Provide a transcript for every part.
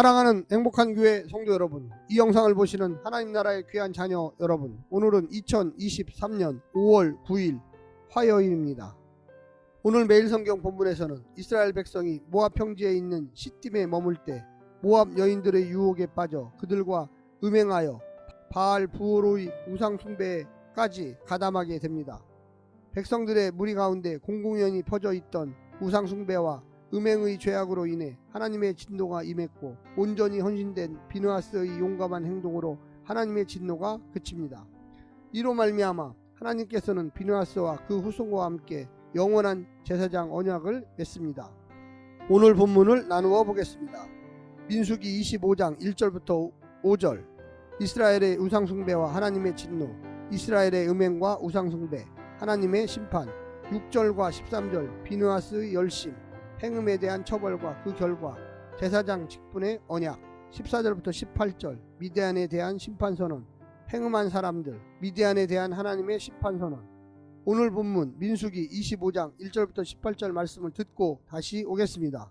사랑하는 행복한 교회 성도 여러분, 이 영상을 보시는 하나님 나라의 귀한 자녀 여러분, 오늘은 2023년 5월 9일 화요일입니다. 오늘 매일 성경 본문에서는 이스라엘 백성이 모압 평지에 있는 시팀에 머물 때 모압 여인들의 유혹에 빠져 그들과 음행하여 바알 부호로의 우상 숭배까지 가담하게 됩니다. 백성들의 무리 가운데 공공연히 퍼져 있던 우상 숭배와 음행의 죄악으로 인해 하나님의 진노가 임했고 온전히 헌신된 비느하스의 용감한 행동으로 하나님의 진노가 그칩니다. 이로 말미암아 하나님께서는 비느하스와 그 후손과 함께 영원한 제사장 언약을 맺습니다. 오늘 본문을 나누어 보겠습니다. 민수기 25장 1절부터 5절 이스라엘의 우상 숭배와 하나님의 진노 이스라엘의 음행과 우상 숭배 하나님의 심판 6절과 13절 비느하스의 열심 행음에 대한 처벌과 그 결과 제사장 직분의 언약 14절부터 18절 미디안에 대한 심판 선언 행음한 사람들 미디안에 대한 하나님의 심판 선언 오늘 본문 민수기 25장 1절부터 18절 말씀을 듣고 다시 오겠습니다.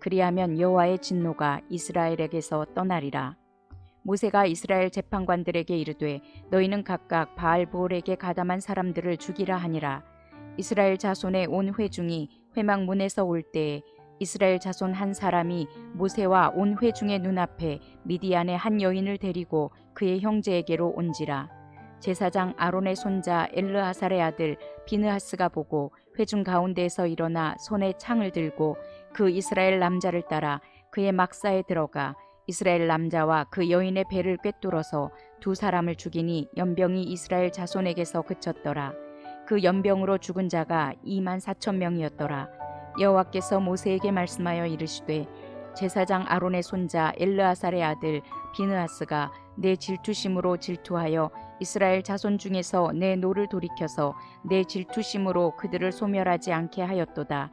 그리하면 여호와의 진노가 이스라엘에게서 떠나리라. 모세가 이스라엘 재판관들에게 이르되 너희는 각각 바알볼에게 가담한 사람들을 죽이라 하니라. 이스라엘 자손의 온 회중이 회막 문에서 올 때에 이스라엘 자손 한 사람이 모세와 온 회중의 눈앞에 미디안의 한 여인을 데리고 그의 형제에게로 온지라. 제사장 아론의 손자 엘르하살의 아들 비느하스가 보고 회중 가운데에서 일어나 손에 창을 들고 그 이스라엘 남자를 따라 그의 막사에 들어가 이스라엘 남자와 그 여인의 배를 꿰뚫어서 두 사람을 죽이니 연병이 이스라엘 자손에게서 그쳤더라. 그 연병으로 죽은 자가 2만 4천 명이었더라. 여호와께서 모세에게 말씀하여 이르시되 제사장 아론의 손자 엘르아살의 아들 비느하스가 내 질투심으로 질투하여 이스라엘 자손 중에서 내 노를 돌이켜서 내 질투심으로 그들을 소멸하지 않게 하였도다.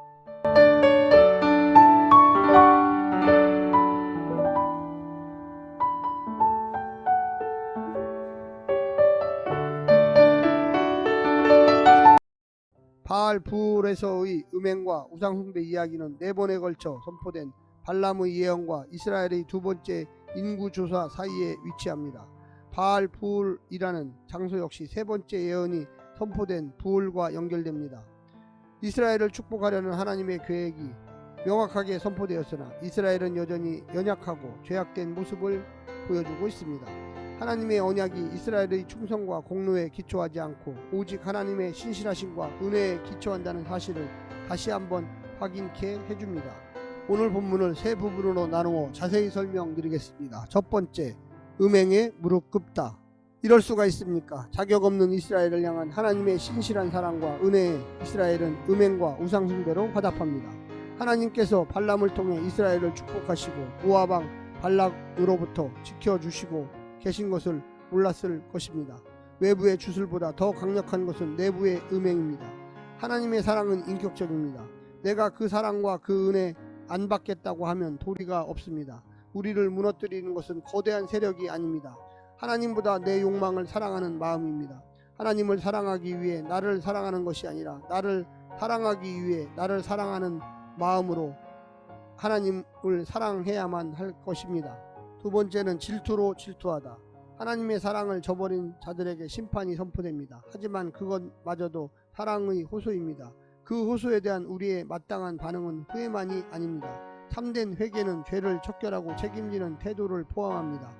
바알 부울에서의 음행과 우상 숭배 이야기는 네 번에 걸쳐 선포된 발람의 예언과 이스라엘의 두 번째 인구 조사 사이에 위치합니다. 바알 부울이라는 장소 역시 세 번째 예언이 선포된 부울과 연결됩니다. 이스라엘을 축복하려는 하나님의 계획이 명확하게 선포되었으나 이스라엘은 여전히 연약하고 죄악된 모습을 보여주고 있습니다. 하나님의 언약이 이스라엘의 충성과 공로에 기초하지 않고 오직 하나님의 신실하심과 은혜에 기초한다는 사실을 다시 한번 확인케 해줍니다. 오늘 본문을 세 부분으로 나누어 자세히 설명드리겠습니다. 첫 번째, 음행에 무릎 꿇다. 이럴 수가 있습니까? 자격 없는 이스라엘을 향한 하나님의 신실한 사랑과 은혜에 이스라엘은 음행과 우상숭배로 화답합니다. 하나님께서 발람을 통해 이스라엘을 축복하시고 모아방 발락으로부터 지켜주시고 계신 것을 몰랐을 것입니다. 외부의 주술보다 더 강력한 것은 내부의 음행입니다. 하나님의 사랑은 인격적입니다. 내가 그 사랑과 그 은혜 안 받겠다고 하면 도리가 없습니다. 우리를 무너뜨리는 것은 거대한 세력이 아닙니다. 하나님보다 내 욕망을 사랑하는 마음입니다. 하나님을 사랑하기 위해 나를 사랑하는 것이 아니라 나를 사랑하기 위해 나를 사랑하는 마음으로 하나님을 사랑해야만 할 것입니다. 두 번째는 질투로 질투하다. 하나님의 사랑을 저버린 자들에게 심판이 선포됩니다. 하지만 그것마저도 사랑의 호소입니다. 그 호소에 대한 우리의 마땅한 반응은 후회만이 아닙니다. 참된 회개는 죄를 척결하고 책임지는 태도를 포함합니다.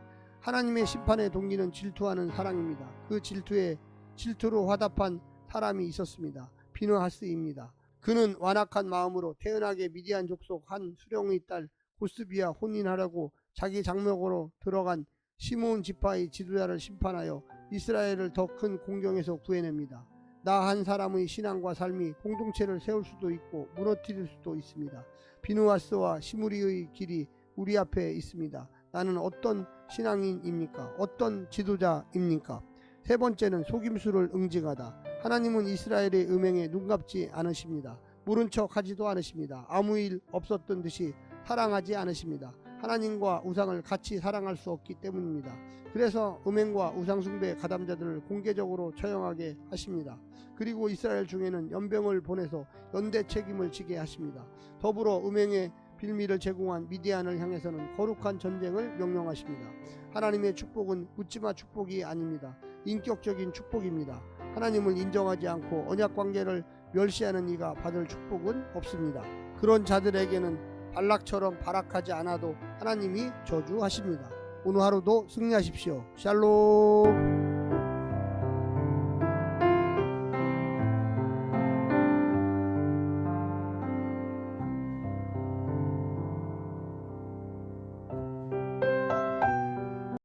하나님의 심판의 동기는 질투하는 사랑입니다. 그 질투에 질투로 화답한 사람이 있었습니다. 비느하스입니다. 그는 완악한 마음으로 태연하게 미디안 족속 한 수령의 딸 고스비와 혼인하려고 자기 장막으로 들어간 시므온 지파의 지도자를 심판하여 이스라엘을 더 큰 공경에서 구해냅니다. 나 한 사람의 신앙과 삶이 공동체를 세울 수도 있고 무너뜨릴 수도 있습니다. 비누아스와 시무리의 길이 우리 앞에 있습니다. 나는 어떤 신앙인입니까? 어떤 지도자입니까? 세 번째는 속임수를 응징하다. 하나님은 이스라엘의 음행에 눈감지 않으십니다. 모른 척 하지도 않으십니다. 아무 일 없었던 듯이 사랑하지 않으십니다. 하나님과 우상을 같이 사랑할 수 없기 때문입니다. 그래서 음행과 우상숭배 가담자들을 공개적으로 처형하게 하십니다. 그리고 이스라엘 중에는 연병을 보내서 연대 책임을 지게 하십니다. 더불어 음행의 빌미를 제공한 미디안을 향해서는 거룩한 전쟁을 명령하십니다. 하나님의 축복은 묻지마 축복이 아닙니다. 인격적인 축복입니다. 하나님을 인정하지 않고 언약 관계를 멸시하는 이가 받을 축복은 없습니다. 그런 자들에게는 발락처럼 발악하지 않아도 하나님이 저주하십니다. 오늘 하루도 승리하십시오. 샬롬.